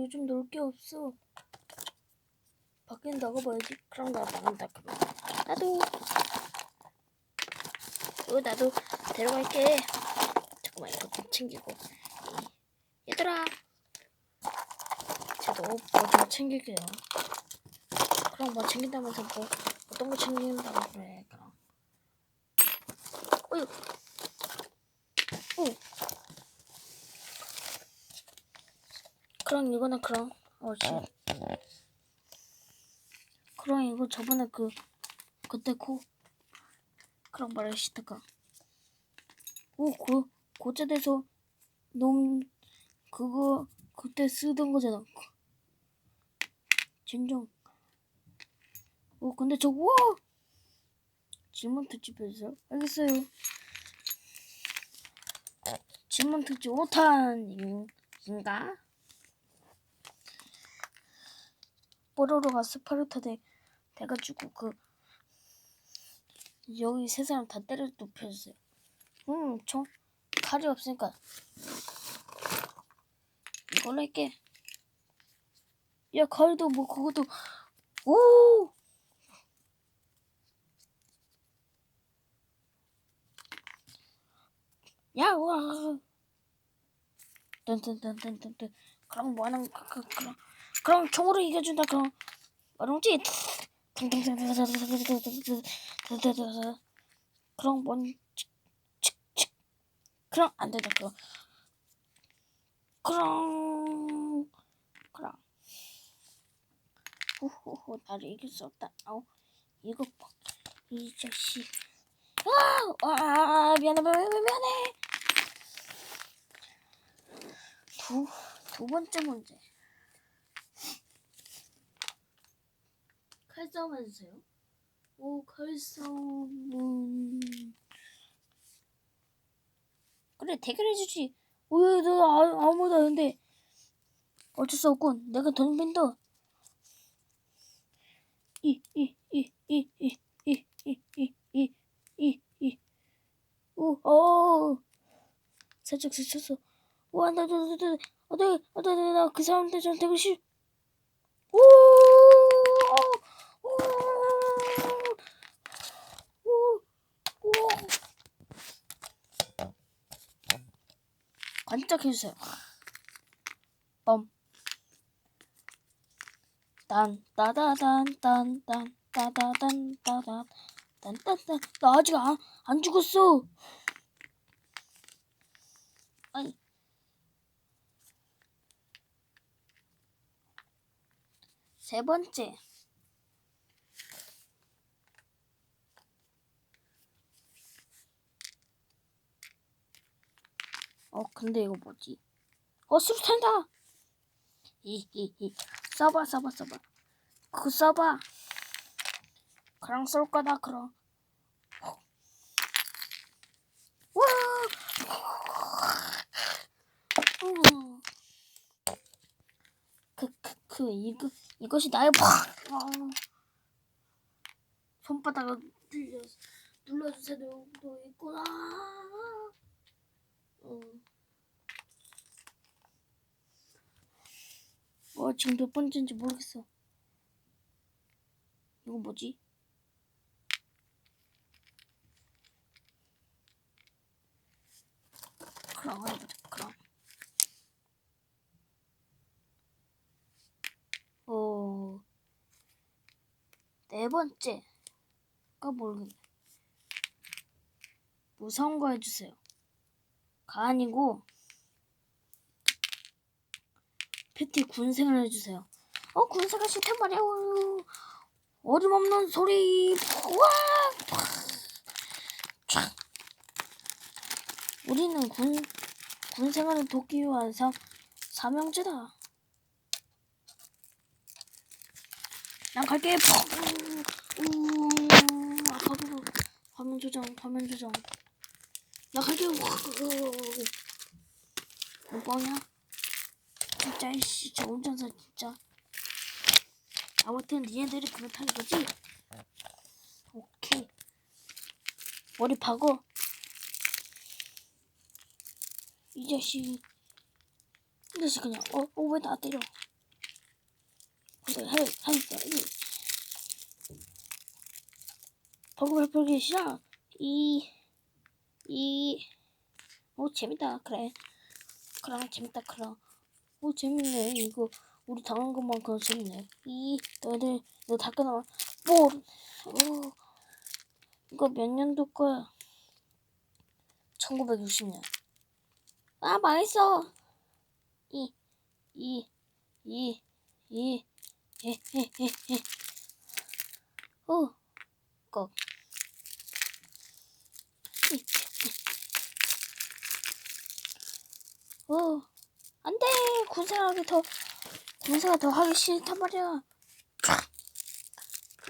요즘 놀 게 없어. 밖에 나가봐야지. 그럼 나 나간다. 그럼. 나도. 어, 나도 데려갈게. 잠깐만, 이거 좀 챙기고. 얘들아. 저도 뭐좀 챙길게요. 그럼 뭐 챙긴다면서 뭐, 어떤 거 챙긴다고 그래, 그럼. 어휴. 오. 그럼 이거는 그럼. 옳지. 그럼 이거 저번에 그, 그때 코, 그럼 말하시다가. 오, 고, 고자돼서 농, 그거, 그때 쓰던 거잖아. 진정. 오, 근데 저거! 질문 특집에서 알겠어요. 질문 특집 5탄 인가? 뽀로로가 스파르타 돼, 돼가지고 그 여기 세 사람 다 때려 눕혀주세요. 음, 저 칼이 없으니까 이걸로 할게. 야, 칼도 뭐 그것도 오! 야, 와. 뜬뜬뜬뜬뜬뜬. 그럼 뭐하는 그, 그, 그럼 그럼 총으로 이겨준다 그럼. 어렵지? 그럼 뭔 그럼 안 된다 그럼 그럼 그럼. 후후후 나를 이길 수 없다. 아우 이거 봐이 자식. 아, 아 미안해 미안해 미안해. 두, 두 번째 문제 칼싸움 해주세요 오 칼싸움은 그래 대결해주지 왜 너 아, 아무도 안 했는데 어쩔 수 없군 내가 덤빈다 이 이 이 이 이 이 이 이 이이오 살짝 스쳤어 와, 나, 나, 나, 나, 나, 나, 나, 나, 나, 그 사람들 좀 되고 싶. 오, 오, 오, 오. 반짝해주세요. 빰. 딴, 따다단, 딴, 딴, 따다단, 따단, 딴, 딴, 딴. 나 아직 안, 안 죽었어. 아니. 세 번째. 어, 근데 이거 뭐지? 어, 수류탄이다! 이, 이, 이. 써봐, 써봐, 써봐. 그거 써봐. 그랑 쏠 거다, 그럼. 와! 음. 그, 그, 그, 이거, 이것이 나의 팍! 어. 손바닥을 눌려, 눌러주세요. 도 있구나. 지금 몇 번째인지 모르겠어. 이거 뭐지? 그럼 해보자, 그럼. 어, 네 번째가 모르겠네. 무서운 거 해주세요. 가 아니고, 패티 군생을 해주세요. 어, 군생가 싫단 말이야. 어, 어림없는 소리. 와! 촥. 우리는 군, 군 생활을 돕기 사, 사명제다. 난 갈게. 우, 우, 아파도 화면 조정, 화면 조정. 나 갈게. 뭐 뻥이야? 진짜 이씨 저 운전사 진짜. 아무튼 니네들이 그렇다는 거지? 오케이. 머리 박어. 이 자식. 이것이 그냥 어왜 나 때려? 근데 해 하니까 이 버글버글 시작 이이오 재밌다 그래 그랑 재밌다 그랑 오 재밌네. 이거 우리 당한 것만큼 재밌네. 이 너희들 너다 끊어. 뭐 오, 이거 몇 년도 거야? 1960년. 아 망했어. 이 이 이이어 거. 이, 어, 안 돼! 군생하기 더, 군생가 더 하기 싫단 말이야.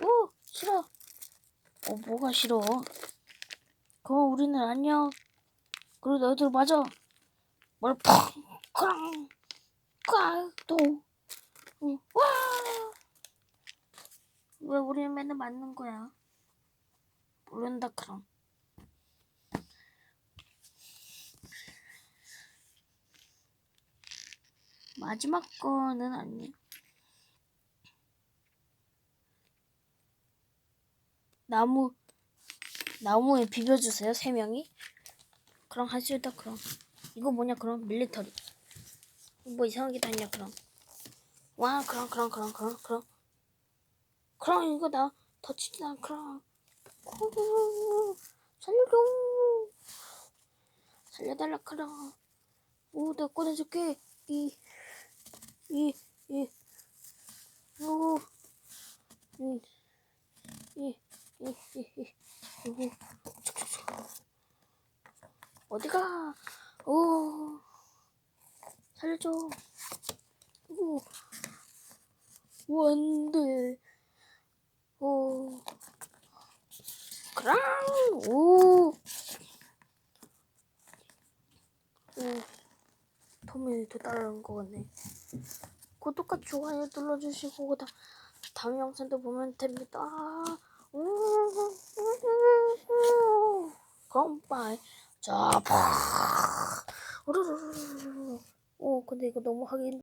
오, 싫어. 어, 뭐가 싫어? 그럼 우리는 안녕. 그리고 너희들 맞아. 뭘 팍! 크랑! 꽉! 또! 응, 와! 왜 우리는 맨날 맞는 거야? 모른다, 그럼. 마지막 거는 아니에요. 나무 나무에 비벼주세요 세 명이. 그럼 하시다 그럼. 이거 뭐냐 그럼 밀리터리. 뭐 이상하게 다냐 그럼. 와 그럼 그럼 그럼 그럼 그럼. 그럼 이거 나 더치나 그럼. 오, 살려줘. 살려달라 그럼. 오 내가 꺼내줄게. 이 이, 이, 오, 이, 이, 이, 이, 이, 오, 어디가? 오, 살려줘. 오, 돼. 오, 그랑, 오, 오, 톰이 더 따라온 것 같네. 구독과 좋아요 눌러주시고 다, 다음 영상도 보면 됩니다. 그럼 바이. 자, 파. 오, 근데 이거 너무 힘.